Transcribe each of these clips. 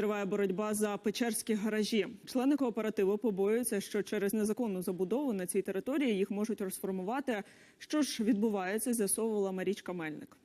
триває боротьба за печерські гаражі. Члени кооперативу побоюються, що через незаконну забудову на цій території їх можуть розформувати. Що ж відбувається, з'ясовувала Марічка Мельник.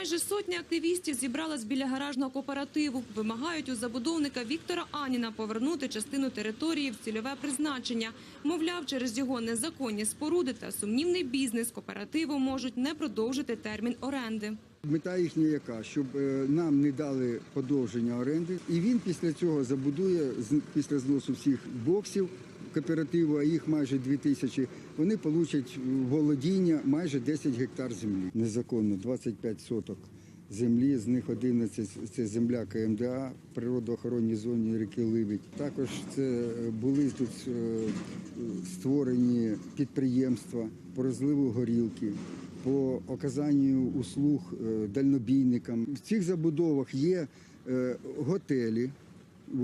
Майже сотня активістів зібралась біля гаражного кооперативу. Вимагають у забудовника Віктора Аніна повернути частину території в цільове призначення. Мовляв, через його незаконні споруди та сумнівний бізнес кооперативу можуть не продовжити термін оренди. Мета їхня яка, щоб е, нам не дали подовження оренди, і він після цього забудує після зносу всіх боксів кооперативу, а їх майже дві тисячі. Вони получать володіння майже 10 гектар землі. Незаконно 25 соток землі, з них 11 – це земля КМДА природоохоронній зоні ріки Либідь. Також це були тут е, створені підприємства по розливу горілки по оказанню услуг е, дальнобійникам. В цих забудовах є е, готелі,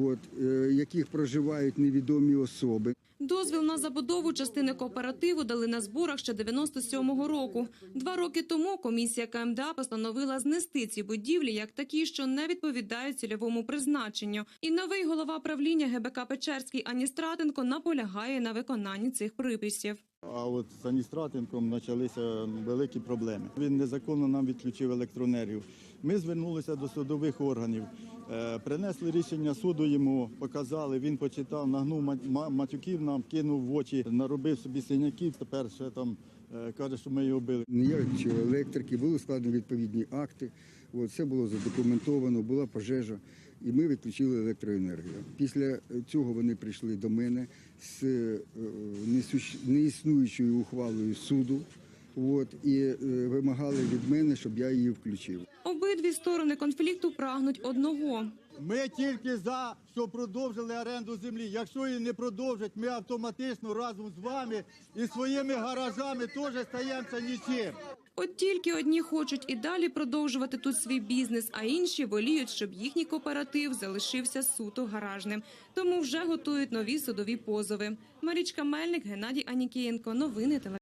от, е, яких проживають невідомі особи. Дозвіл на забудову частини кооперативу дали на зборах ще 97-го року. Два роки тому комісія КМДА постановила знести ці будівлі як такі, що не відповідають цільовому призначенню. І новий голова правління ГБК Печерський Ані Стратенко наполягає на виконанні цих приписів. А от з Аністратенком почалися великі проблеми. Він незаконно нам відключив електроенергію. Ми звернулися до судових органів, принесли рішення суду йому, показали. Він почитав, нагнув ма- ма- матюків нам, кинув в очі, наробив собі синяків. Тепер ще там е, каже, що ми його били. Ніякої електрики, були складені відповідні акти. От, все було задокументовано, була пожежа, і ми відключили електроенергію. Після цього вони прийшли до мене з е, неіснуючою ухвалою суду. От, і е, вимагали від мене, щоб я її включив. Обидві сторони конфлікту прагнуть одного. Ми тільки за що продовжили оренду землі. Якщо її не продовжать, ми автоматично разом з вами і своїми гаражами теж стаємося нічим. От тільки одні хочуть і далі продовжувати тут свій бізнес, а інші воліють, щоб їхній кооператив залишився суто гаражним. Тому вже готують нові судові позови. Марічка Мельник, Геннадій Анікієнко. Новини теле.